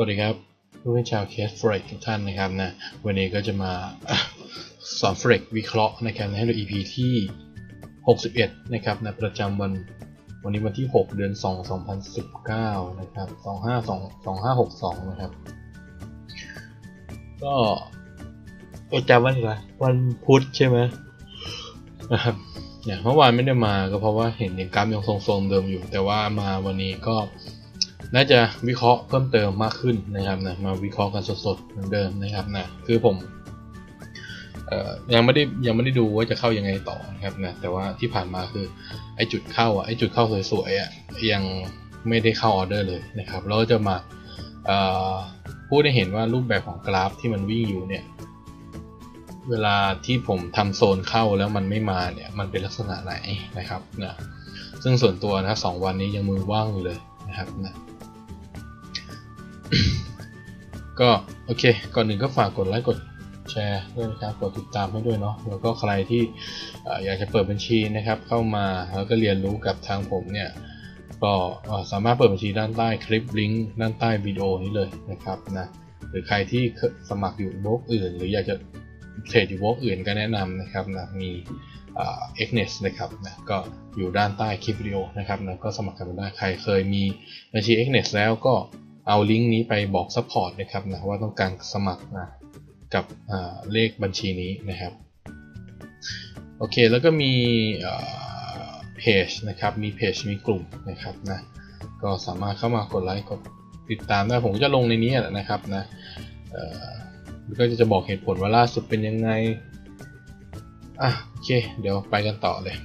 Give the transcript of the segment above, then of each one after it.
สวัสดีครับเพื่อนชาวเคสเฟรกทุกท่านนะครับนะวันนี้ก็จะมาสอนเฟรกวิเคราะห์นะครับให้ดู EP ที่ 61 นะครับในประจำวันวันนี้วันที่ 6 เดือน 2 2019 นะครับ252 2562 นะครับ ก็ประจำวันอะไรวันพุธใช่ไหมนะครับอย่างเมื่อวานไม่ได้มาก็เพราะว่าเห็นยังกราฟยังทรงๆเดิมอยู่ แต่ว่ามาวันนี้ก็ น่าจะวิเคราะห์เพิ่มเติมมากขึ้นนะครับนะมาวิเคราะห์กันสดๆเหมือนเดิมนะครับนะคือผมออยังไม่ได้ยังไม่ได้ดูว่าจะเข้ายังไงต่อนะครับนะแต่ว่าที่ผ่านมาคือไอจุดเข้าอะไอจุดเข้าสวยๆอะยังไม่ได้เข้าออเดอร์เลยนะครับเราก็จะมาพูดให้เห็นว่ารูปแบบของกราฟที่มันวิ่งอยู่เนี่ยเวลาที่ผมทำโซนเข้าแล้วมันไม่มาเนี่ยมันเป็นลักษณะไหนนะครับนะซึ่งส่วนตัวนะสองวันนี้ยังมือว่างอยู่เลยนะครับนะ ก็โอเค ก่อนหนึ่งก็ฝากกดไลค์กดแชร์ด้วยนะครับกดติดตามให้ด้วยเนาะแล้วก็ใครที่อยากจะเปิดบัญชีนะครับ เข้ามาแล้วก็เรียนรู้กับทางผมเนี่ยก็สามารถเปิดบัญชีด้านใต้คลิปลิงก์ด้านใต้วิดีโอนี้เลยนะครับนะหรือใครที่สมัครอยู่บล็อกอื่น หรืออยากจะเทรดอยู่บล็อกอื่นก็แนะนำนะครับนะมีเอ็กเนสนะครับนะก็อยู่ด้านใต้คลิปวิดีโอนะครับนะก็สมัครกันได้ใครเคยมีบัญชี x n e s แล้วก็ เอาลิงก์นี้ไปบอกซัพพอร์ตนะครับนะว่าต้องการสมัครนะกับเลขบัญชีนี้นะครับโอเคแล้วก็มีเพจนะครับมีเพจมีกลุ่มนะครับนะก็สามารถเข้ามากดไลค์กดติดตามได้ผมจะลงในนี้แหละนะครับนะก็จะบอกเหตุผลว่าล่าสุดเป็นยังไงอะโอเค เดี๋ยวไปกันต่อเลย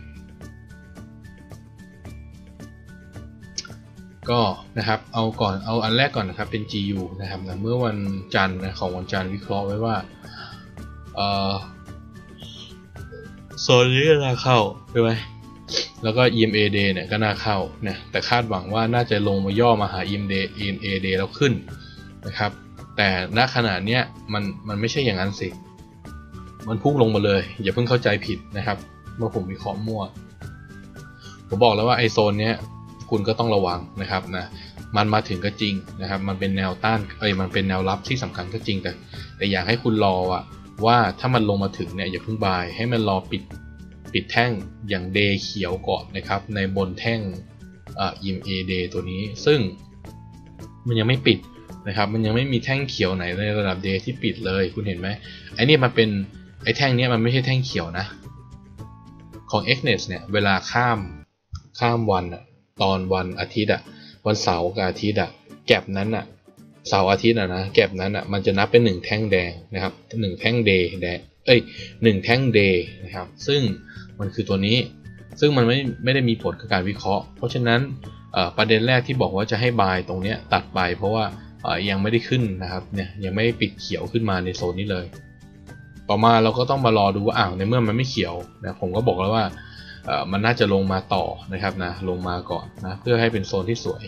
ก็นะครับเอาก่อนเอาอันแรกก่อนนะครับเป็น GU นะครับนะเมื่อวันจันทร์นะของวันจันทร์วิเคราะห์ไว้ว่าเออโซนนี้ก็น่าเข้าใช่ไหมแล้วก็ EMA day เนี่ยก็น่าเข้านะแต่คาดหวังว่าน่าจะลงมาย่อมาหา EMA EMA day แล้วขึ้นนะครับ แต่ณขณะเนี้ยมันมันไม่ใช่อย่างนั้นสิมันพุ่งลงมาเลย อย่าเพิ่งเข้าใจผิดนะครับเมื่อผมวิเคราะห์มั่ว ผมบอกแล้วว่าไอโซนเนี้ย คุณก็ต้องระวังนะครับนะมันมาถึงก็จริงนะครับ มันเป็นแนวต้านเอ้ยมันเป็นแนวรับที่สำคัญก็จริงแต่แต่อยากให้คุณรออะว่าถ้ามันลงมาถึงเนี่ยอย่าเพิ่งบายให้มันรอปิดปิดแท่งอย่างเดเขียวก่อนนะครับ ในบนแท่งอ่า EMA day ตัวนี้ ซึ่งมันยังไม่ปิดนะครับ มันยังไม่มีแท่งเขียวไหนในระดับเดย์ที่ปิดเลยคุณเห็นไหมไอ้นี่มันเป็นไอ้แท่งนี้มันไม่ใช่แท่งเขียวนะ ของ x n e s เนี่ยเวลาข้ามข้ามวันอะ ตอนวันอาทิตย์อะวันเสาร์กับอาทิตย์อะแก็บนั้นอะเสาร์อาทิตย์อะนะ แก็บนั้นอะมันจะนับเป็นหนึ่งแท่งแดงนะครับหนึ่งแท่งเดย์แดง เอ้ยหนึ่งแท่งเดย์นะครับ ซึ่งมันคือตัวนี้ ซึ่งมันไม่ไม่ได้มีผลกับการวิเคราะห์ เพราะฉะนั้นประเด็นแรกที่บอกว่าจะให้บายตรงนี้ตัดไป เพราะว่ายังไม่ได้ขึ้นนะครับเนี่ยยังไม่ปิดเขียวขึ้นมาในโซนนี้เลย ต่อมาเราก็ต้องมารอดูว่าอ้าวในเมื่อมันไม่เขียวนะผมก็บอกแล้วว่า มันน่าจะลงมาต่อนะครับนะลงมาก่อนนะเพื่อให้เป็นโซนที่สวย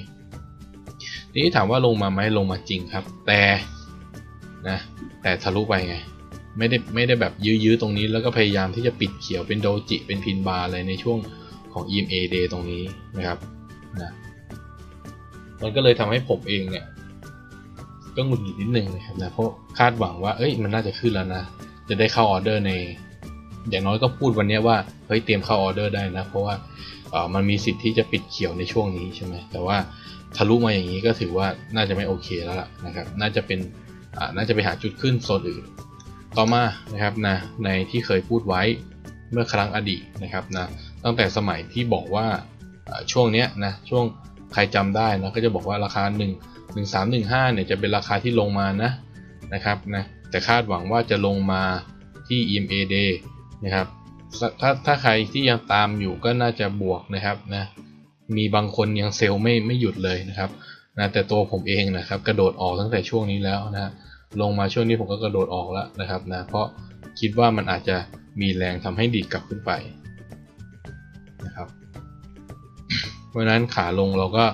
นี้ถามว่าลงมาไหมลงมาจริงครับ แต่นะแต่ทะลุไปไงไม่ได้ไม่ได้แบบยื้อๆตรงนี้แล้วก็พยายามที่จะปิดเขียวเป็นโดจิเป็นพินบาร์อะไรในช่วงของ EMA day ตรงนี้นะครับนะมันก็เลยทำให้ผมเองเนี่ยก็หงุดหงิดนิดนึงนะครับนะเพราะคาดหวังว่าเอ้ยมันน่าจะขึ้นแล้วนะ จะได้เข้าออเดอร์ใน อย่างน้อยก็พูดวันนี้ว่าเฮ้ยเตรียมเข้าออเดอร์ได้นะ เพราะว่ามันมีสิทธิ์ที่จะปิดเขียวในช่วงนี้ใช่ไหมแต่ว่าทะลุมาอย่างนี้ก็ถือว่าน่าจะไม่โอเคแล้วล่ะนะครับน่าจะเป็นน่าจะไปหาจุดขึ้นโซนอื่น ต่อมานะครับนะในที่เคยพูดไว้เมื่อครั้งอดีตนะครับนะตั้งแต่สมัยที่บอกว่าช่วงนี้นะช่วงใครจำได้นะก็จะบอกว่าราคา 1 1 3 1 5เนี่ยจะเป็นราคาที่ลงมานะนะครับนะแต่คาดหวังว่าจะลงมาที่ EMA day นะครับถ้าถ้าใครที่ยังตามอยู่ก็น่าจะบวกนะครับนะมีบางคนยังเซลล์ไม่ไม่หยุดเลยนะครับนะแต่ตัวผมเองนะครับ กระโดดออกตั้งแต่ช่วงนี้แล้วนะลงมาช่วงนี้ผมก็กระโดดออกแล้วนะครับนะเพราะคิดว่ามันอาจจะมีแรงทำให้ดีดกลับขึ้นไปนะครับเพราะนั้นขาลงเราก็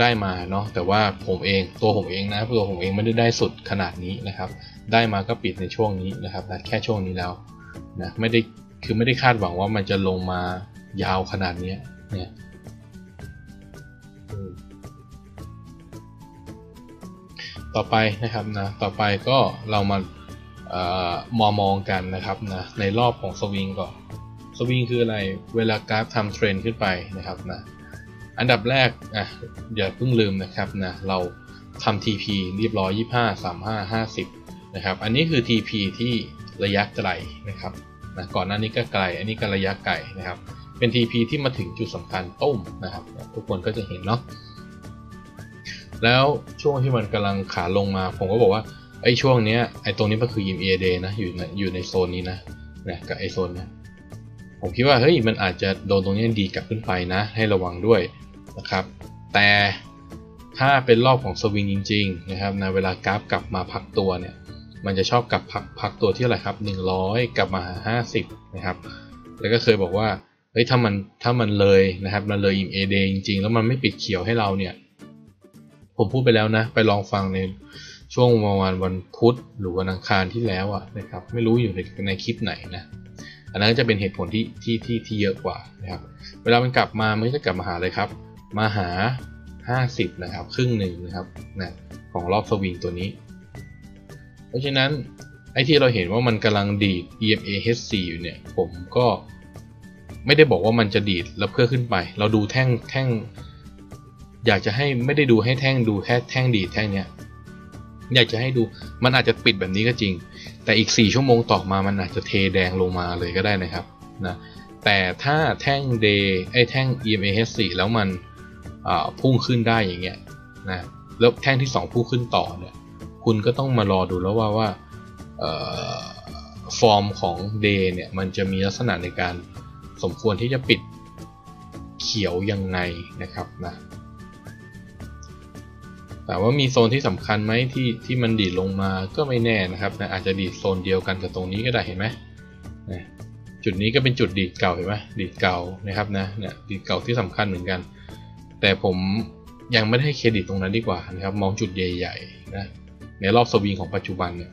ได้มาเนาะแต่ว่าผมเองตัวผมเองนะตัวผมเองไม่ได้ได้สุดขนาดนี้นะครับ ได้มาก็ปิดในช่วงนี้นะครับนะแค่ช่วงนี้แล้ว นะไม่ได้คือไม่ได้คาดหวังว่ามันจะลงมายาวขนาดนี้เนี่ยต่อไปนะครับนะต่อไปก็เรามาอมองมองกันนะครับนะในรอบของสวิงก่อนสวิงคืออะไรเวลากราฟทำเทรนขึ้นไปนะครับนะอันดับแรกอะอย่าเพิ่งลืมนะครับนะเราทำ TP เรียบร้อย 25 35 50นะครับอันนี้คือ TP ที่ ระยะไกลนะครับนะก่อนหน้านี้ก็ไกล อันนี้ก็ระยะไกลนะครับ เป็น TP ที่มาถึงจุดสำคัญต้มนะครับ ทุกคนก็จะเห็นเนาะแล้วช่วงที่มันกำลังขาลงมา ผมก็บอกว่าไอ้ช่วงเนี้ยไอ้ตรงนี้มันคือ EMA day นะอยู่ในอยู่ในโซนนี้นะนะกับไอ้โซนนี้ผมคิดว่าเฮ้ยมันอาจจะโดนตรงนี้ดีกลับขึ้นไปนะ ให้ระวังด้วยนะครับ แต่ถ้าเป็นรอบของสวิงจริง ๆ นะครับในเวลากราฟกลับมาพักตัวเนี่ย มันจะชอบกลับพักพักตัวที่อะไรครับ 100 กลับมาหา 50 นะครับ แล้วก็เคยบอกว่าเฮ้ยถ้ามันถ้ามันเลยนะครับมันเลยอิมเอเดจริงๆ แล้วมันไม่ปิดเขียวให้เราเนี่ย ผมพูดไปแล้วนะ ไปลองฟังในช่วงประมาณวันพุธหรือวันอังคารที่แล้วอะนะครับ ไม่รู้อยู่ในในคลิปไหนนะอันนั้นจะเป็นเหตุผลที่ที่ที่ที่เยอะกว่านะครับ เวลามันกลับมามันจะกลับมาหาอะไรครับ มาหา 50 นะครับ ครึ่งหนึ่งนะครับนะของรอบสวิงตัวนี้ ราะฉะนั้นไอ้ที่เราเห็นว่ามันกำลังดีด EMA H4 อยู่เนี่ย ผมก็ไม่ได้บอกว่ามันจะดีดแล้วเพื่อขึ้นไป เราดูแท่งแท่ง อยากจะให้ไม่ได้ดูให้แท่งดูแค่แท่งดีดแท่งเนี้ยอยากจะให้ดูมันอาจจะปิดแบบนี้ก็จริง แต่อีก 4 ชั่วโมงต่อมามันอาจจะเทแดงลงมาเลยก็ได้นะครับนะแต่ถ้าแท่ง day ไอ้แท่ง EMA H4 แล้วมันพุ่งขึ้นได้อย่างเงี้ยนะแล้วแท่งที่ 2 พุ่งขึ้นต่อเนี่ย คุณก็ต้องมารอดูแล้วว่าว่าฟอร์มของ day เนี่ยมันจะมีลักษณะในการสมควรที่จะปิดเขียวยังไงนะครับนะแต่ว่ามีโซนที่สำคัญไหมที่ที่มันดีดลงมาก็ไม่แน่นะครับนะอาจจะดีดโซนเดียวกันกับตรงนี้ก็ได้เห็นไหมนะจุดนี้ก็เป็นจุดดีดเก่าเห็นไหมดีดเก่านะครับนะเนี่ยดีดเก่าที่สำคัญเหมือนกัน แต่ผมยังไม่ได้เครดิตตรงนั้นดีกว่านะครับ มองจุดใหญ่ๆนะ ในรอบสวิงของปัจจุบันเนี่ย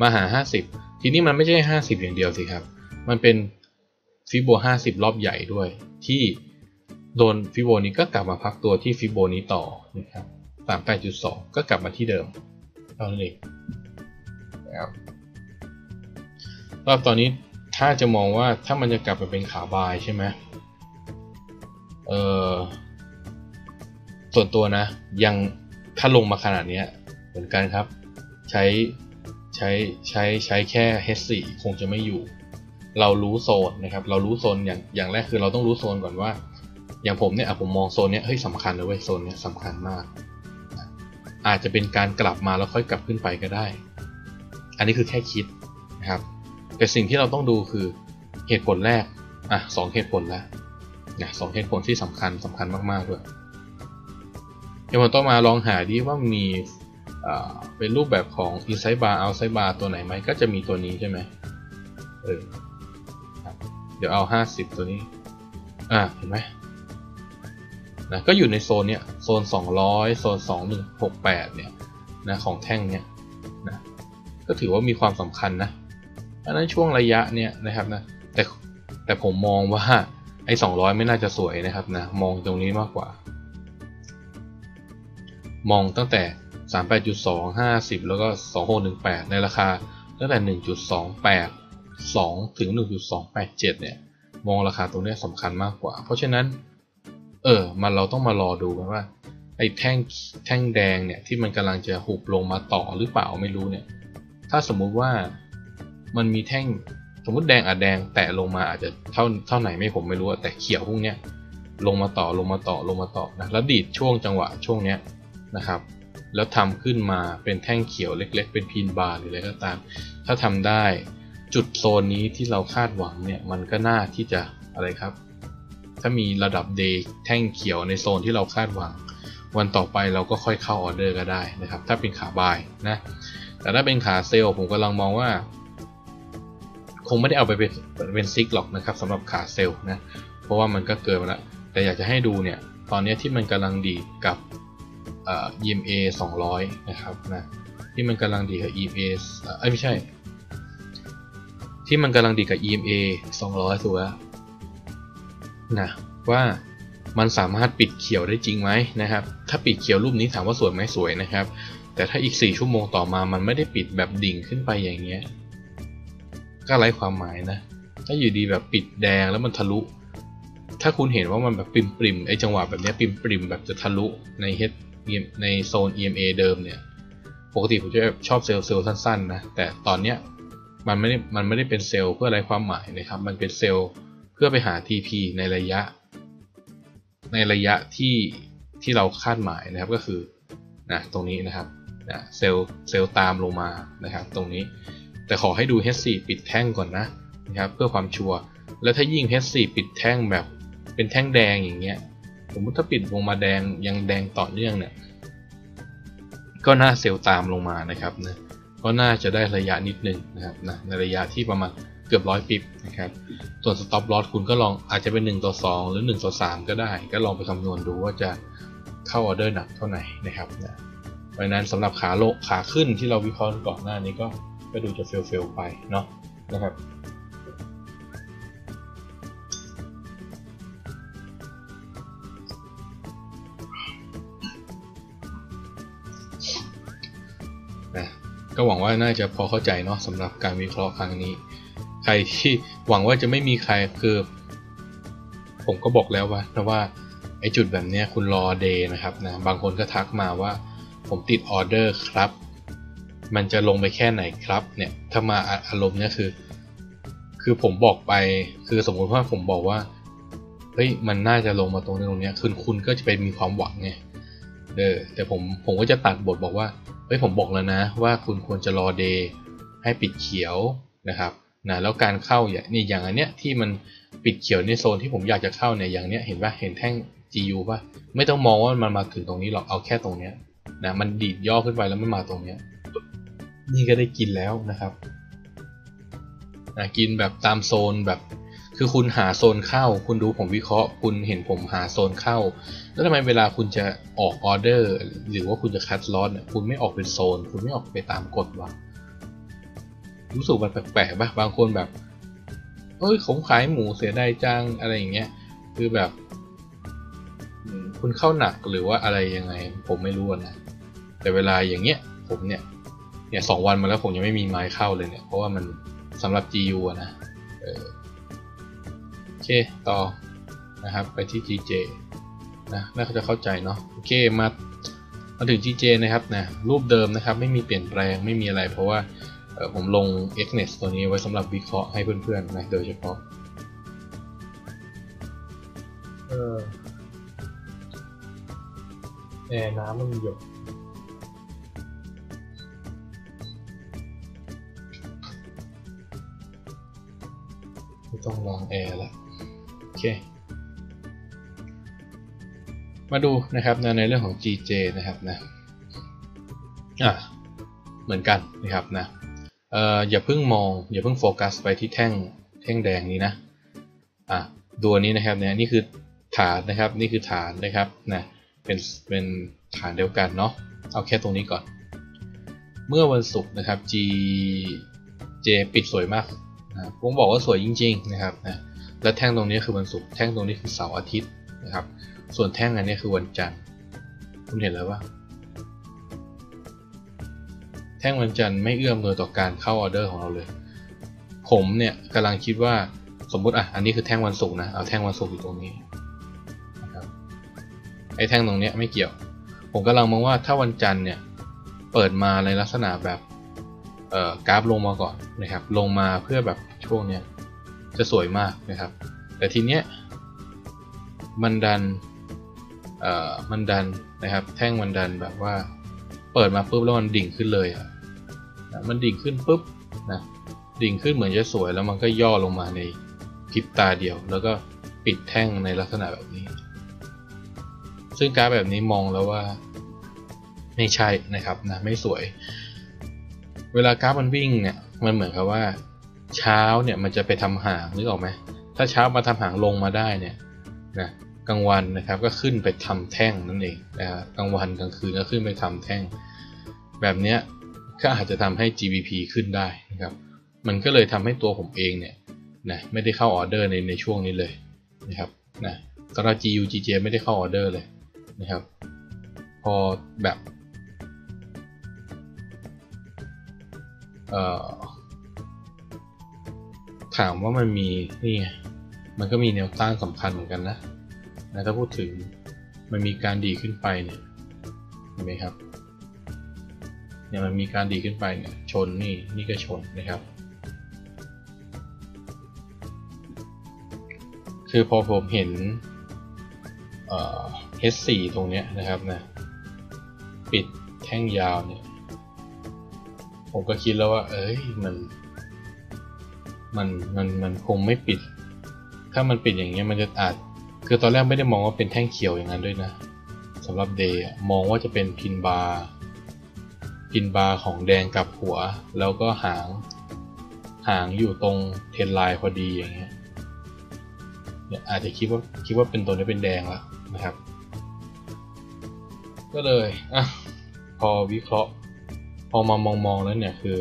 มาหา 50 ทีนี้มันไม่ใช่ 50 อย่างเดียวสิครับ มันเป็นฟิโบ 50 รอบใหญ่ด้วย ที่โดนฟิโบนี้ก็กลับมาพักตัวที่ฟิโบนี้ต่อนะครับ38.2 ก็กลับมาที่เดิมเท่านั้นเองนะครับรอบตอนนี้ถ้าจะมองว่าถ้ามันจะกลับไปเป็นขาบายใช่ไหมเออส่วนตัวนะยัง ถ้าลงมาขนาดนี้เหมือนกันครับ ใช้ใช้ใช้ใช้แค่ H4 คงจะไม่อยู่ เรารู้โซนนะครับ เรารู้โซนอย่างอย่างแรกคือเราต้องรู้โซนก่อนว่า อย่างผมเนี่ยผมมองโซนเนี้ยเฮ้ยสำคัญนะเว้ยโซนเนี้ยสำคัญมาก อาจจะเป็นการกลับมาแล้วค่อยกลับขึ้นไปก็ได้ อันนี้คือแค่คิดนะครับ แต่สิ่งที่เราต้องดูคือเหตุผลแรกอะสองเหตุผลแล้วนะสองเหตุผลที่สำคัญสำคัญมากๆด้วยเดี๋ ยวผมต้องมาลองหาดีว่ามีเป็นรูปแบบของ inside bar outside bar ตัวไหนไหมก็จะมีตัวนี้ใช่ไหมเออเดี๋ยวเอา 50 ตัวนี้ อ่าเห็นไหมนะก็อยู่ในโซนเนี้ยโซน 200 โซน 2168 เนี่ยนะของแท่งเนี้ยนะก็ถือว่ามีความสำคัญนะอันนั้นช่วงระยะเนี่ยนะครับนะแต่แต่ผมมองว่าไอ้200 ไม่น่าจะสวยนะครับนะมองตรงนี้มากกว่า มองตั้งแต่ 38.2 50 แล้วก็ 2618 ในราคาตั้งแต่ 1.28 2 ถึง 1.287 เนี่ย มองราคาตรงนี้สำคัญมากกว่า เพราะฉะนั้น เออ มันเราต้องมารอดูกันว่า ไอ้แท่งแท่งแดงเนี่ย ที่มันกำลังจะหุบลงมาต่อหรือเปล่าไม่รู้เนี่ย ถ้าสมมุติว่ามันมีแท่งสมมติแดงอาจแดงแตะลงมาอาจจะเท่าเท่าไหนไม่ผมไม่รู้แต่เขียวพวกเนี้ยลงมาต่อลงมาต่อลงมาต่อนะแล้วดีดช่วงจังหวะช่วงเนี้ย นะครับ แล้วทำขึ้นมาเป็นแท่งเขียวเล็ก ๆ เป็นพีนบาร์หรืออะไรก็ตาม ถ้าทำได้จุดโซนนี้ที่เราคาดหวังเนี่ยมันก็น่าที่จะอะไรครับ ถ้ามีระดับเดย์แท่งเขียวในโซนที่เราคาดหวัง วันต่อไปเราก็ค่อยเข้าออเดอร์ก็ได้นะครับ ถ้าเป็นขาบายนะแต่ถ้าเป็นขาเซลล์ผมกำลังมองว่า คงไม่ได้เอาไปเป็นเป็นซิกหรอกนะครับสำหรับขาเซลล์นะเพราะว่ามันก็เกินมาแล้วแต่อยากจะให้ดูเนี่ย ตอนนี้ที่มันกำลังดีกับ EMA 200 นะครับนะที่มันกำลังดีกับ EMA เอ้ยไม่ใช่ ที่มันกำลังดีกับ EMA 200ถูกแล้วนะว่ามันสามารถปิดเขียวได้จริงไหมนะครับ ถ้าปิดเขียวรูปนี้ถามว่าสวยไหมสวยนะครับ แต่ถ้าอีก 4 ชั่วโมงต่อมามันไม่ได้ปิดแบบดิ่งขึ้นไปอย่างเงี้ยก็ไร้ความหมายนะ ถ้าอยู่ดีแบบปิดแดงแล้วมันทะลุ ถ้าคุณเห็นว่ามันแบบปริมปริมไอจังหวะแบบนี้ปริมปริมแบบจะทะลุในเฮด ในโซน EMA เดิมเนี่ย ปกติผมจะชอบเซลล์เซลล์สั้นๆนะ แต่ตอนเนี้ยมันไม่ได้มันไม่ได้เป็นเซลล์เพื่ออะไรความหมายนะครับ มันเป็นเซลล์เพื่อไปหา TP ในระยะ ในระยะที่ที่เราคาดหมายนะครับก็คือนะตรงนี้นะครับนะเซลล์เซลล์ตามลงมานะครับตรงนี้ แต่ขอให้ดู H4 ปิดแท่งก่อนนะนะครับเพื่อความชัวร์แล้วถ้ายิ่ง H4 ปิดแท่งแบบเป็นแท่งแดงอย่างเงี้ย สมมติถ้าปิดลงมาแดงยังแดงต่อเนื่องเนี่ย ก็น่าเซลล์ตามลงมานะครับนะก็น่าจะได้ระยะนิดนึงนะครับนะในระยะที่ประมาณเกือบร้อยปิบนะครับ ส่วน stop loss คุณก็ลองอาจจะเป็น 1 ต่อ 2 หรือ 1 ต่อ 3 ก็ได้ ก็ลองไปคำนวณดูว่าจะเข้าออเดอร์หนักเท่าไหร่นะครับนะเพราะนั้นสำหรับขาโลขาขึ้นที่เราวิเคราะห์ก่อนหน้านี้ก็ก็ดูจะเฟลเฟลไปเนาะนะครับ ก็หวังว่าน่าจะพอเข้าใจเนาะสำหรับการวิเคราะห์ครั้งนี้ ใครที่หวังว่าจะไม่มีใครคือผมก็บอกแล้วว่านะว่าไอจุดแบบนี้คุณรอเดย์นะครับนะบางคนก็ทักมาว่า ผมติดออเดอร์ครับ มันจะลงไปแค่ไหนครับเนี่ยถ้ามาอารมณ์เนี่ยคือ คือผมบอกไปคือสมมุติว่าผมบอกว่าเฮ้ยมันน่าจะลงมาตรงนี้ตรงนี้คือคุณก็จะไปมีความหวังไงเออแต่ผมผมก็จะตัดบทบอกว่า เฮ้ยผมบอกแล้วนะว่าคุณควรจะรอเดย์ให้ปิดเขียวนะครับนะแล้วการเข้าอย่างนี่อย่างอันเนี้ยที่มันปิดเขียวในโซนที่ผมอยากจะเข้าเนี่ยอย่างเนี้ยเห็นปะเห็นแท่ง GU ป่ะไม่ต้องมองว่ามันมาถึงตรงนี้หรอกเอาแค่ตรงเนี้ยนะมันดีดย่อขึ้นไปแล้วไม่มาตรงเนี้ยนี่ก็ได้กินแล้วนะครับนะกินแบบตามโซนแบบ คือคุณหาโซนเข้า คุณดูผมวิเคราะห์ คุณเห็นผมหาโซนเข้า แล้วทำไมเวลาคุณจะออกออเดอร์ หรือว่าคุณจะคัดลอสเนี่ยคุณไม่ออกเป็นโซน คุณไม่ออกไปตามกฎวะรู้สึกมันแปลกๆป่ะบางคนแบบ เอ้ยผมขายหมูเสียดายจังอะไรอย่างเงี้ย คือแบบ คุณเข้าหนักหรือว่าอะไรยังไง ผมไม่รู้นะแต่เวลาอย่างเงี้ย ผมเนี่ย เนี่ยสองวันมาแล้วผมยังไม่มีไม้เข้าเลยเนี่ย เพราะว่ามันสำหรับ GU อะนะโอเค ต่อนะครับ ไปที่ GJ นะน่าจะเข้าใจเนาะโอเคมามาถึง GJ นะครับนะรูปเดิมนะครับ ไม่มีเปลี่ยนแปลงไม่มีอะไร เพราะว่าผมลง Xnet ตัวนี้ไว้สำหรับวิเคราะห์ให้เพื่อนๆนะโดยเฉพาะเออแอร์น้ำมันหยดไม่ต้องลองแอร์ละโอเค มาดูนะครับในเรื่องของ GJ นะครับนะอะเหมือนกันนะครับนะเอ่ออย่าเพิ่งมอง อย่าเพิ่งโฟกัสไปที่แท่งแท่งแดงนี้นะอะตัวนี้นะครับเนี่ยนี่คือฐานนะครับนี่คือฐานนะครับนะเป็นเป็นฐานเดียวกันเนาะเอาแค่ตรงนี้ก่อน เมื่อวันศุกร์นะครับ G J ปิดสวยมากนะผมบอกว่าสวยจริง ๆ นะครับนะและแท่งตรงนี้คือวันศุกร์แท่งตรงนี้คือเสาร์อาทิตย์นะครับ ส่วนแท่งอันนี้คือวันจันทร์ คุณเห็นแล้วว่าแท่งวันจันทร์ไม่เอื้อมเลยต่อการเข้าออเดอร์ของเราเลย ผมเนี่ยกำลังคิดว่าสมมุติอะอันนี้คือแท่งวันศุกร์นะ เอาแท่งวันศุกร์อยู่ตรงนี้ไอ้แท่งตรงนี้ไม่เกี่ยว ผมกำลังมองว่าถ้าวันจันทร์เนี่ยเปิดมาในลักษณะแบบเอ่อกราฟลงมาก่อนนะครับ ลงมาเพื่อแบบช่วงเนี้ยจะสวยมากนะครับ แต่ทีเนี้ยมันดัน มันดันนะครับ แท่งมันดันแบบว่า เปิดมาปุ๊บแล้วมันดิ่งขึ้นเลยอะมันดิ่งขึ้นปุ๊บนะดิ่งขึ้นเหมือนจะสวยแล้วมันก็ย่อลงมาในพริบตาเดียว แล้วก็ปิดแท่งในลักษณะแบบนี้ ซึ่งกาฟแบบนี้มองแล้วว่า ไม่ใช่นะครับนะไม่สวย เวลากราฟมันวิ่งเนี่ยมันเหมือนกับว่า เช้าเนี่ยมันจะไปทำหางนึกออกไหมถ้าเช้ามาทำหางลงมาได้เนี่ยนะ กลางวันนะครับก็ขึ้นไปทำแท่งนั่นเองนะครับกลางวันกลางคืนก็ขึ้นไปทำแท่ง แบบเนี้ยก็อาจจะทำให้ GBP ขึ้นได้นะครับ มันก็เลยทำให้ตัวผมเองเนี่ยนะไม่ได้เข้าออเดอร์ในในช่วงนี้เลยนะครับนะสำหรับ GU GJ ไม่ได้เข้าออเดอร์เลยนะครับ พอแบบเอ่อถามว่ามันมีนี่มันก็มีแนวต้านสำคัญเหมือนกันนะ นะถ้าพูดถึงมันมีการดีขึ้นไปเนี่ยเห็นไหมครับเนี่ยมันมีการดีขึ้นไปเนี่ยชนนี่นี่ก็ชนนะครับ คือพอผมเห็นเอ่อ H4 ตรงเนี้ยนะครับนะปิดแท่งยาวเนี่ยผมก็คิดแล้วว่า เอ้ยมันมันมันมันคงไม่ปิด ถ้ามันปิดอย่างเงี้ยมันจะอาจ คือตอนแรกไม่ได้มองว่าเป็นแท่งเขียวอย่างนั้นด้วยนะสำหรับเดย์มองว่าจะเป็นพินบาร์พินบาร์ของแดงกับหัว แล้วก็หาง หางอยู่ตรงเทนไลน์พอดีอย่างเงี้ยเนี่ยอาจจะคิดว่าคิดว่าเป็นตัวนี้เป็นแดงแล้วนะครับ ก็เลยอะพอวิเคราะห์ พอมามองมองแล้วเนี่ยคือ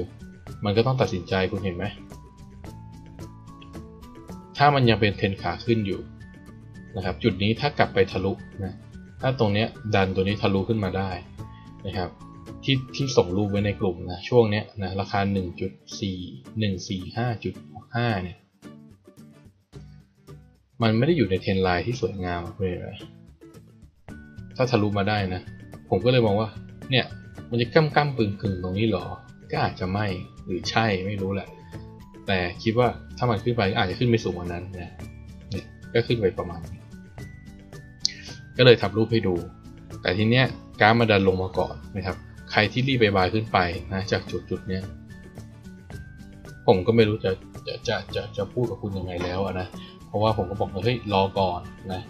มันก็ต้องตัดสินใจคุณเห็นไหมถ้ามันยังเป็นเทนขาขึ้นอยู่ นะครับจุดนี้ถ้ากลับไปทะลุนะถ้าตรงเนี้ยดันตัวนี้ทะลุขึ้นมาได้นะครับที่ที่ส่งรูปไว้ในกลุ่มนะช่วงเนี้ยนะราคา 1.4 145.5เนี่ยมันไม่ได้อยู่ในเทรนไลน์ที่สวยงามเลยถ้าทะลุมาได้นะ ผมก็เลยมองว่าเนี่ยมันจะก้ำก้ำปึงกึงตรงนี้หรอ ก็อาจจะไม่หรือใช่ไม่รู้แหละ แต่คิดว่าถ้ามันขึ้นไปก็อาจจะขึ้นไปสูงกว่านั้นนะเนี่ยก็ขึ้นไปประมาณนี้ ก็เลยทำรูปให้ดู แต่ทีเนี้ยการมาดันลงมาก่อนนะครับ ใครที่รีบไปบายขึ้นไปนะจากจุดจุดเนี้ยผมก็ไม่รู้จะจะจะจะจะพูดกับคุณยังไงแล้วนะ เพราะว่าผมก็บอกว่าเฮ้ยรอก่อนนะ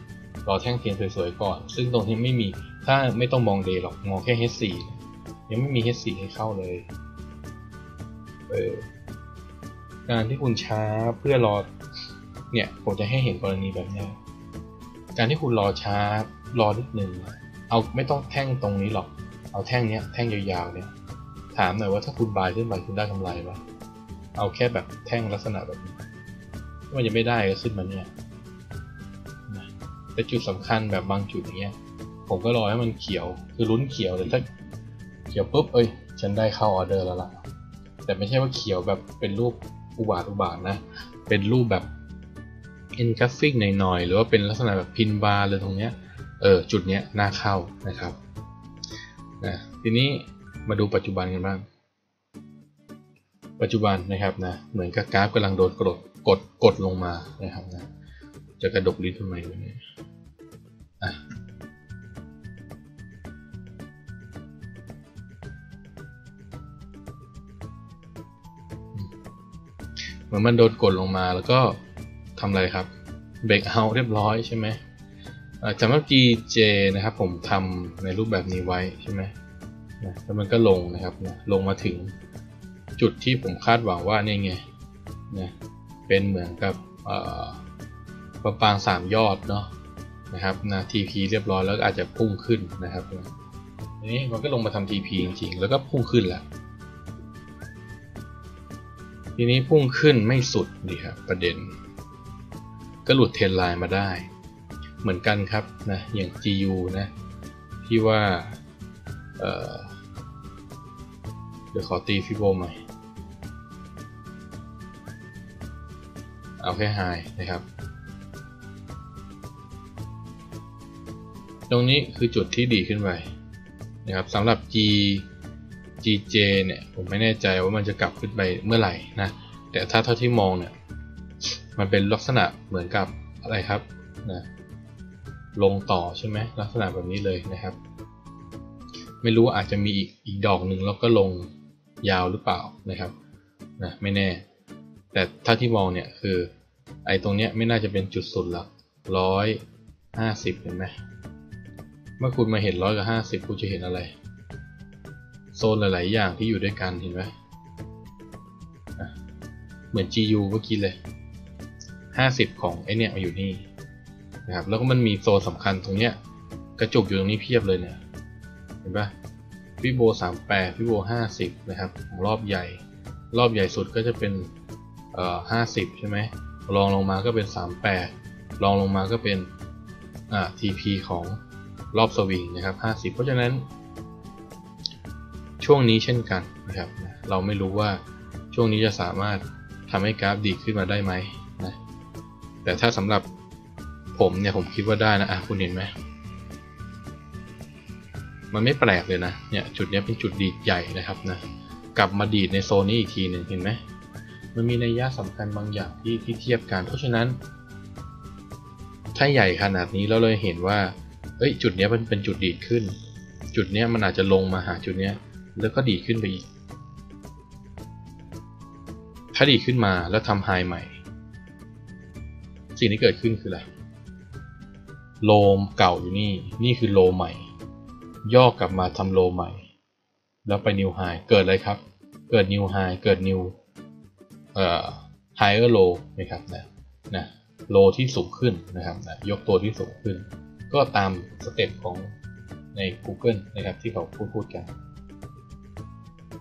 รอแท่งเทียนสวยๆก่อน ซึ่งตรงนี้ไม่มีถ้าไม่ต้องมองเดย์หรอกมองแค่ H4 ยังไม่มี H4 ให้เข้าเลยเออการที่คุณช้าเพื่อรอเนี่ยผมจะให้เห็นกรณีแบบนี้ การที่คุณรอช้ารอนิดนึงเอาไม่ต้องแท่งตรงนี้หรอก เอาแท่งเนี้ยแท่งยาวๆเนี่ยถามหน่อยว่าถ้าคุณบายขึ้นไปคุณได้กำไรปะเอาแค่แบบแท่งลักษณะแบบนี้ถ้ามันยังไม่ได้ก็ขึ้นมาเนี่ยแต่จุดสำคัญแบบบางจุดเงี้ย ผมก็รอให้มันเขียวคือลุ้นเขียวแต่ถ้าเขียวปุ๊บเอ้ย ฉันได้เข้าออเดอร์แล้วล่ะ แต่ไม่ใช่ว่าเขียวแบบเป็นรูปอุบาทอุบาทนะ เป็นรูปแบบ เอินกราฟิกหน่อยๆ หรือว่าเป็นลักษณะแบบพินบาร์เลยตรงเนี้ย เออจุดเนี้ยน่าเข้านะครับนะทีนี้มาดูปัจจุบันกันบ้าง ปัจจุบันนะครับนะเหมือนกับกราฟกำลังโดนกดกดกดลงมานะครับนะจะกระดกลิ้นทำไมวะเนี่ยอะเหมือนมันโดนกดลงมาแล้วก็ ทำอะไรครับเบรกเอาเรียบร้อยใช่ไหมจำว่า GJ นะครับผมทำในรูปแบบนี้ไว้ใช่ไหมนะแล้วมันก็ลงนะครับลงมาถึงจุดที่ผมคาดหวังว่านี่ไงนะเป็นเหมือนกับประปางสามยอดเนาะนะครับนะ TP เรียบร้อยแล้วอาจจะพุ่งขึ้นนะครับนี้มันก็ลงมาทำ TP จริงๆ แล้วก็พุ่งขึ้นแหละทีนี้พุ่งขึ้นไม่สุดดีครับประเด็น ก็หลุดเทรนไลน์มาได้ เหมือนกันครับนะอย่าง GU นะที่ว่าเเดี๋ยวขอตีฟิโบใหม่ เอาแค่ไฮนะครับ ตรงนี้คือจุดที่ดีขึ้นไปนะครับสำหรับ G GJ เนี่ยผมไม่แน่ใจว่ามันจะกลับขึ้นไปเมื่อไหร่นะแต่ถ้าเท่าที่มองเนี่ย มันเป็นลักษณะเหมือนกับอะไรครับนะลงต่อใช่ไหมลักษณะแบบนี้เลยนะครับ ไม่รู้อาจจะมีอีกอีกดอกหนึ่งแล้วก็ลงยาวหรือเปล่านะครับนะไม่แน่ แต่ถ้าที่มองเนี่ยคือไอ้ตรงเนี้ยไม่น่าจะเป็นจุดสุดหลักร้อยห้าสิบเห็นไหมเมื่อคุณมาเห็นร้อยกับห้าสิบคุณจะเห็นอะไร โซนหลาย ๆ อย่างที่อยู่ด้วยกันเห็นไหมเหมือน GU เมื่อกี้เลย 50 ของไอเนี่ยมาอยู่นี่นะครับแล้วก็มันมีโซนสำคัญตรงเนี้ยกระจุกอยู่ตรงนี้เพียบเลยเนี่ยเห็นปะฟิโบ38ฟิโบ50 นะครับของรอบใหญ่ รอบใหญ่สุดก็จะเป็นเอ่อ50 ใช่ไหมรองลงมาก็เป็น 38รองลงมาก็เป็นอ่า TP ของรอบสวิงนะครับ 50 เพราะฉะนั้น ช่วงนี้เช่นกันนะครับ เราไม่รู้ว่าช่วงนี้จะสามารถทำให้กราฟดีขึ้นมาได้ไหม แต่ถ้าสำหรับผมเนี่ยผมคิดว่าได้นะอะคุณเห็นไหมมันไม่แปลกเลยนะเนี่ยจุดนี้เป็นจุดดีดใหญ่นะครับนะกลับมาดีดในโซนนี้อีกทีหนึ่งเห็นไหมมันมีนัยยะสำคัญบางอย่างที่ที่เทียบกัน เพราะฉะนั้น ถ้าใหญ่ขนาดนี้แล้วเลยเห็นว่าเอ้ยจุดนี้มันเป็นจุดดีดขึ้น จุดนี้มันอาจจะลงมาหาจุดนี้แล้วก็ดีดขึ้นไปอีก ถ้าดีดขึ้นมาแล้วทำไฮใหม่ สิ่งที่เกิดขึ้นคืออะไร โลมเก่าอยู่นี่ นี่คือโลใหม่ ย่อกลับมาทำโลใหม่ แล้วไปนิวไฮเกิดอะไรครับ เกิดนิวไฮเกิดนิวเอ่อไฮเออร์โลนะครับนะนะโลที่สูงขึ้นนะครับนะยกตัวที่สูงขึ้น ก็ตามสเต็ปของใน Google นะครับที่เขาพูดพูดกัน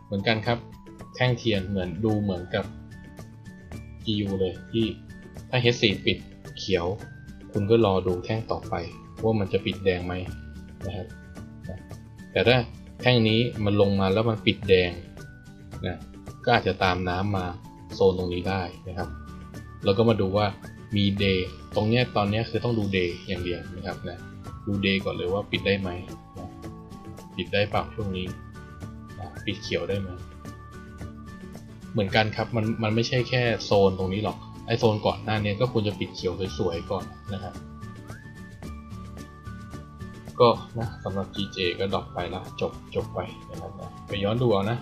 เหมือนกันครับ แท่งเทียนเหมือนดูเหมือนกับ GU เลยที่ ถ้า H4 ปิดเขียว คุณก็รอดูแท่งต่อไป ว่ามันจะปิดแดงไหมนะครับแต่ถ้าแท่งนี้มันลงมาแล้วมันปิดแดงนะก็อาจจะตามน้ำมาโซนตรงนี้ได้นะครับ แล้วก็มาดูว่ามีเดย์ตรงเนี้ยตอนนี้คือต้องดูเดย์อย่างเดียวนะครับนะดูเดย์ก่อนเลยว่าปิดได้ไหมนะปิดได้เปล่าช่วงนี้นะปิดเขียวได้ไหมเหมือนกันครับมันมันไม่ใช่แค่โซนตรงนี้หรอก ไอโซนก่อนหน้านี้ก็ควรจะปิดเขียวสวยๆก่อนนะครับก็นะสำหรับ GJ ก็ดรอปไปแล้วจบจบไปนะครับนะไปย้อนดูเอานะ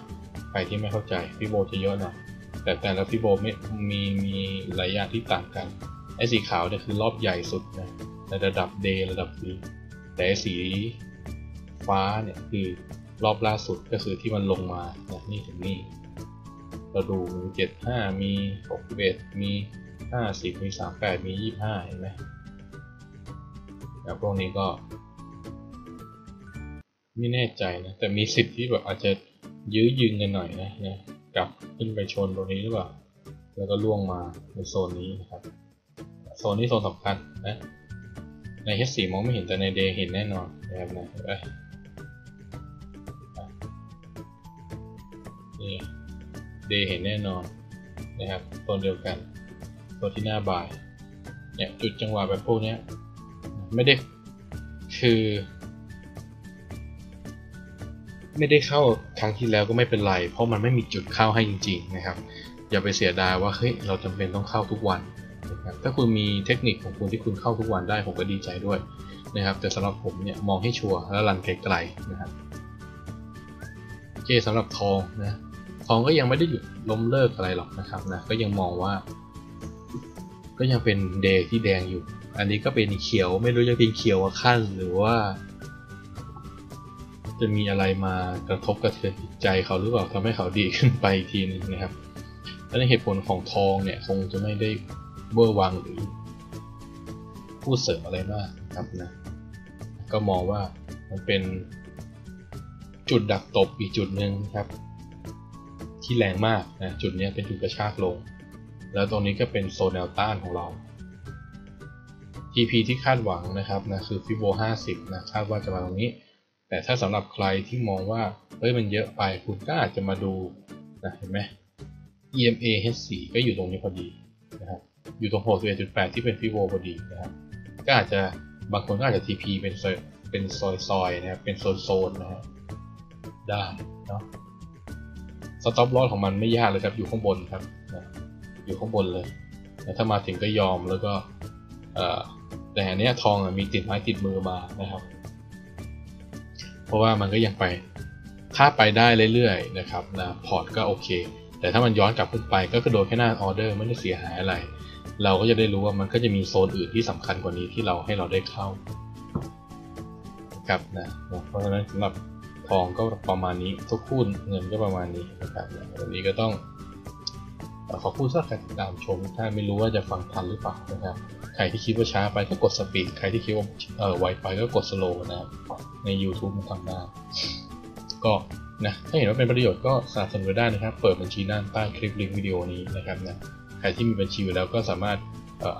ใครที่ไม่เข้าใจพี่โบจะเยอะหน่อยแต่แต่ละพี่โบไม่มีมีหลายอย่างที่ต่างกันไอ้สีขาวเนี่ยคือรอบใหญ่สุดนะในระดับ day ระดับ B แต่สีฟ้าเนี่ยคือรอบล่าสุดก็คือที่มันลงมานะนี่ถึงนี่ เราดูมีเจ็ดห้ามีหกเอ็ดมีห้าสิบมีสามแปดมียี่ห้าเห็นไหมแล้วพวกนี้ก็ ไม่แน่ใจนะ แต่มีสิทธิ์ที่แบบอาจจะยื้อยึงกันหน่อยนะนะกลับขึ้นไปชนตรงนี้หรือเปล่า แล้วก็ล่วงมาในโซนนี้นะครับ โซนนี้โซนสำคัญนะ ใน H4 มองไม่เห็นแต่ใน Day เห็นแน่นอนนะครับนะเห็นไหมนี่ Day เห็นแน่นอนนะครับโซนเดียวกันโซนที่หน้าบ่ายเนี่ยจุดจังหวะแบบพวกนี้ไม่ได้คือ ไม่ได้เข้าครั้งที่แล้วก็ไม่เป็นไร เพราะมันไม่มีจุดเข้าให้จริง ๆ นะครับ อย่าไปเสียดายว่าเฮ้ยเราจำเป็นต้องเข้าทุกวันนะครับถ้าคุณมีเทคนิคของคุณที่คุณเข้าทุกวันได้ผมก็ดีใจด้วยนะครับ แต่สำหรับผมเนี่ยมองให้ชัวร์แล้วรันไกลๆนะครับโอเคสำหรับทองนะ องก็ยังไม่ได้หยุดล้มเลิกอะไรหรอกนะครับนะก็ยังมองว่า ก็ยังเป็นเดย์ที่แดงอยู่ อันนี้ก็เป็นเขียวไม่รู้จะเป็นเขียวขั้นหรือว่า จะมีอะไรมากระทบกระเทือนจิตใจเขาหรือเปล่าทำให้เขาดีขึ้นไปอีกทีนึงนะครับและในเหตุผลของทองเนี่ยคงจะไม่ได้เบอร์วังหรือพูดเสริมอะไรมากครับนะก็มองว่ามันเป็นจุดดักตบอีกจุดหนึ่งครับ ที่แรงมากนะจุดนี้เป็นจุดกระชากลง แล้วตรงนี้ก็เป็นโซนแนวต้านของเรา TP ที่คาดหวังนะครับนะคือฟิโบ50นะคาดว่าจะมาตรงนี้ แต่ถ้าสำหรับใครที่มองว่าเฮ้ยมันเยอะไปคุณก็อาจจะมาดูนะเห็นไหม EMA H4 ก็อยู่ตรงนี้พอดีนะครับอยู่ตรง61.8 ที่เป็นฟิโบพอดีนะครับก็อาจจะบางคนก็อาจจะ TP เป็นซอยเป็นซอยซอยนะครับเป็นโซนโซนนะฮะได้เนาะ สต็อปลอสของมันไม่ยากเลยครับอยู่ข้างบนครับนะอยู่ข้างบนเลยแล้วถ้ามาถึงก็ยอมแล้วก็แต่อันนี้ทองมีติดไม้ติดมือมานะครับ เพราะว่ามันก็ยังไปถ้าไปได้เรื่อยๆนะครับนะพอร์ตก็โอเค แต่ถ้ามันย้อนกลับขึ้นไปก็กระโดดแค่หน้าออเดอร์ไม่ได้เสียหายอะไร เราก็จะได้รู้ว่ามันก็จะมีโซนอื่นที่สำคัญกว่านี้ที่เราให้เราได้เข้าครับนะเพราะฉะนั้นสำหรับ ทองก็ประมาณนี้ทุกคู่เงินก็ประมาณนี้นะครับวันนี้ก็ต้องขอบคุณสำหรับการติดตามชมถ้าไม่รู้ว่าจะฟังทันหรือเปล่านะครับ ใครที่คิดว่าช้าไปก็กดสปีด ใครที่คิดว่าเออไวไปก็กดสโลว์นะครับ ใน YouTube มันทำได้ ก็นะถ้าเห็นว่าเป็นประโยชน์ก็สนับสนุนได้นะครับ เปิดบัญชีด้านใต้คลิปลิงก์วิดีโอนี้นะครับนะ ใครที่มีบัญชีอยู่แล้วก็สามารถ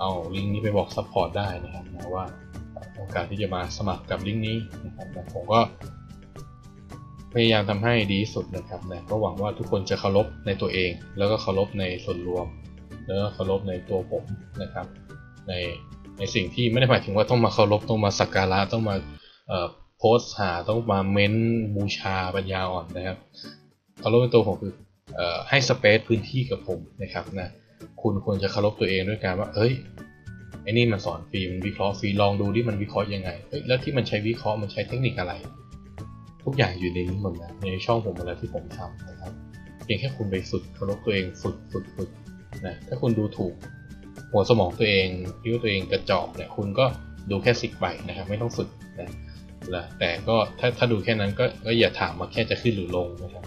เอาลิงก์นี้ไปบอกซัพพอร์ตได้นะครับนะว่าต้องการที่จะมาสมัครกับลิงก์นี้นะครับนะผมก็ พยายามทำให้ดีที่สุดนะครับนะก็หวังว่าทุกคนจะเคารพในตัวเอง แล้วก็เคารพในส่วนรวม แล้วก็เคารพในตัวผมนะครับ ในในสิ่งที่ไม่ได้หมายถึงว่าต้องมาเคารพต้องมาสักการะต้องมาโพสหาต้องมาเม้นบูชาปัญญาอ่อนนะครับเคารพในตัวผมคืออให้สเปซพื้นที่กับผมนะครับนะคุณควรจะเคารพตัวเองด้วยการว่าเอ้ยไอ้นี่มันสอนฟรีมันวิเคราะห์ฟรีลองดูที่มันวิเคราะห์ยังไงเอ้ยแล้วที่มันใช้วิเคราะห์มันใช้เทคนิคอะไร ทุกอย่างอยู่ในนี้หมดแล้วในช่องผมหมดแล้วที่ผมทำนะครับเพียงแค่คุณไปฝึกเคารพตัวเองฝึกฝึกฝึกนะถ้าคุณดูถูกหัวสมองตัวเองคิดว่าตัวเองกระจอกเนี่ยคุณก็ดูแค่สิกใบนะครับไม่ต้องฝึกนะนะแต่ก็ถ้าถ้าดูแค่นั้นก็ก็อย่าถามว่าแค่จะขึ้นหรือลงนะครับ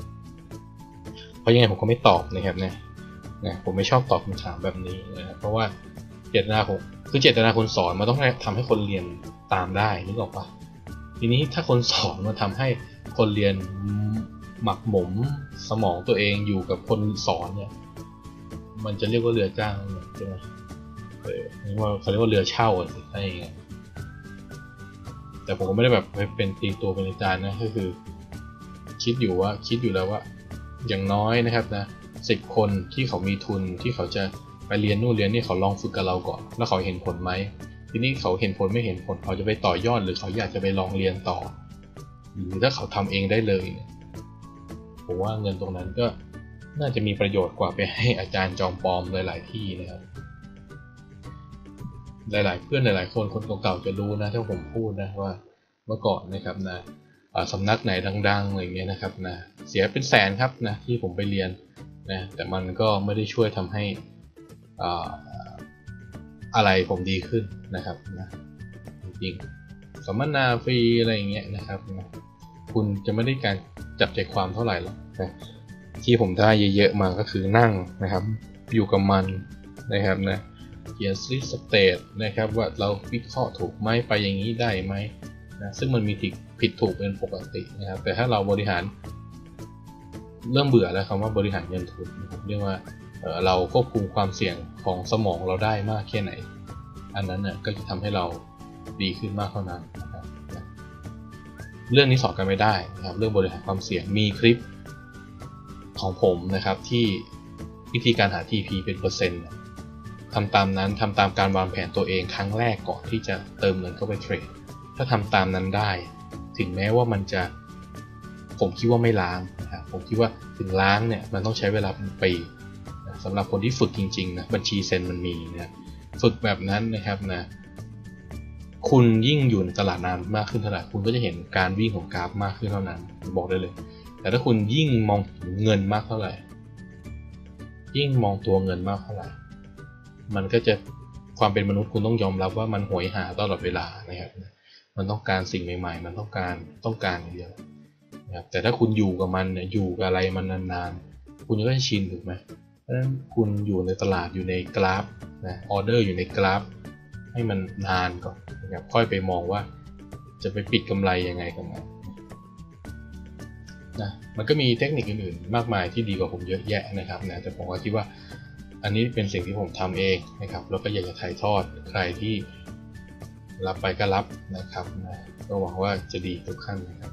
เพราะยังไงผมก็ไม่ตอบนะครับเนี่ยนะผมไม่ชอบตอบคำถามแบบนี้นะครับเพราะว่าเจตนาผมคือเจตนาคนสอนมันต้องทำให้คนเรียนตามได้นึกออกปะ ทีนี้ถ้าคนสอนมันทำให้คนเรียนหมักหมมสมองตัวเองอยู่กับคนสอนเนี่ย มันจะเรียกว่าเรือจ้างใช่ไหมเออนี่ว่าเขาเรียกว่าเรือเช่าอะสิใช่ไงแต่ผมก็ไม่ได้แบบไปเป็นตีตัวเป็นอาจารย์นะก็คือ คิดอยู่ว่าคิดอยู่แล้วว่า อย่างน้อยนะครับนะสิบคนที่เขามีทุนที่เขาจะไปเรียนนู่นเรียนนี่เขาลองฝึกกับเราก่อน แล้วเขาเห็นผลไหม ทีนี้เขาเห็นผลไม่เห็นผลเขาจะไปต่อยอดหรือเขาอยากจะไปลองเรียนต่อ หรือถ้าเขาทำเองได้เลยผมว่าเงินตรงนั้นก็น่าจะมีประโยชน์กว่าไปให้อาจารย์จอมปลอมหลาย ๆ ที่นะครับ หลาย ๆ เพื่อนหลาย ๆ คนคนเก่าๆจะรู้นะถ้าผมพูดนะว่าเมื่อก่อนนะครับนะสำนักไหนดังๆอะไรเงี้ยนะครับนะเสียเป็นแสนครับนะที่ผมไปเรียนนะแต่มันก็ไม่ได้ช่วยทำให้ อะไรผมดีขึ้นนะครับนะจริงสัมมนาฟรีอะไรอย่างเงี้ยนะครับนะคุณจะไม่ได้การจับใจความเท่าไหร่หรอกนะที่ผมได้เยอะๆมาก็คือนั่งนะครับ อยู่กับมันนะครับนะเขียนซิสเตตนะครับว่าเราวิเคราะห์ถูกไหมไปอย่างนี้ได้ไหมนะซึ่งมันมีผิดถูกเป็นปกตินะครับ แต่ถ้าเราบริหารเริ่มเบื่อแล้วคำว่าบริหารเงินทุนนะครับเรียกว่า เราควบคุมความเสี่ยงของสมองเราได้มากแค่ไหน อันนั้นน่ยก็จะทำให้เราดีขึ้นมากเท่านั้นนะครับเรื่องนี้สอนกันไม่ได้นะครับเรื่องบริหารความเสี่ยงมีคลิปของผมนะครับที่วิธีการหา TP เป็นเปอร์เซ็นต์ทำตามนั้นทำตามการวางแผนตัวเองครั้งแรกก่อนที่จะเติมเงินเข้าไปเทรดถ้าทำตามนั้นได้ ถึงแม้ว่ามันจะ ผมคิดว่าไม่ล้างนะครับผมคิดว่าถึงล้างเนี่ยมันต้องใช้เวลาเป็นปี สำหรับคนที่ฝึกจริงๆนะบัญชีเซ็นมันมีนะฝึกแบบนั้นนะครับนะคุณยิ่งอยู่ในตลาดนานมากขึ้นเท่าไหร่คุณก็จะเห็นการวิ่งของกราฟมากขึ้นเท่านั้นบอกได้เลย แต่ถ้าคุณยิ่งมองเงินมากเท่าไหร่ ยิ่งมองตัวเงินมากเท่าไหร่ มันก็จะความเป็นมนุษย์คุณต้องยอมรับว่ามันหวยหาตลอดเวลานะครับมันต้องการสิ่งใหม่ ๆ มันต้องการต้องการอย่างเดียวนะครับแต่ถ้าคุณอยู่กับมันเนี่ยอยู่กับอะไรมันนานๆ คุณก็จะชินถูกไหม เพราะฉะนั้นคุณอยู่ในตลาดอยู่ในกราฟนะออเดอร์อยู่ในกราฟ ให้มันนานก่อนนะครับค่อยไปมองว่าจะไปปิดกำไรยังไงกับมันนะมันก็มีเทคนิคอื่นๆ มากมายที่ดีกว่าผมเยอะแยะนะครับนะแต่ผมก็คิดว่าอันนี้เป็นสิ่งที่ผมทำเองนะครับแล้วก็อยากจะถ่ายทอดใครที่รับไปก็รับนะครับนะก็หวังว่าจะดีทุกขั้นนะครับ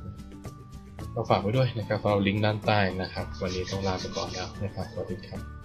ก็ฝากไว้ด้วยนะครับเราลิงก์ด้านใต้นะครับ วันนี้ต้องลาไปก่อนแล้วนะครับสวัสดีครับ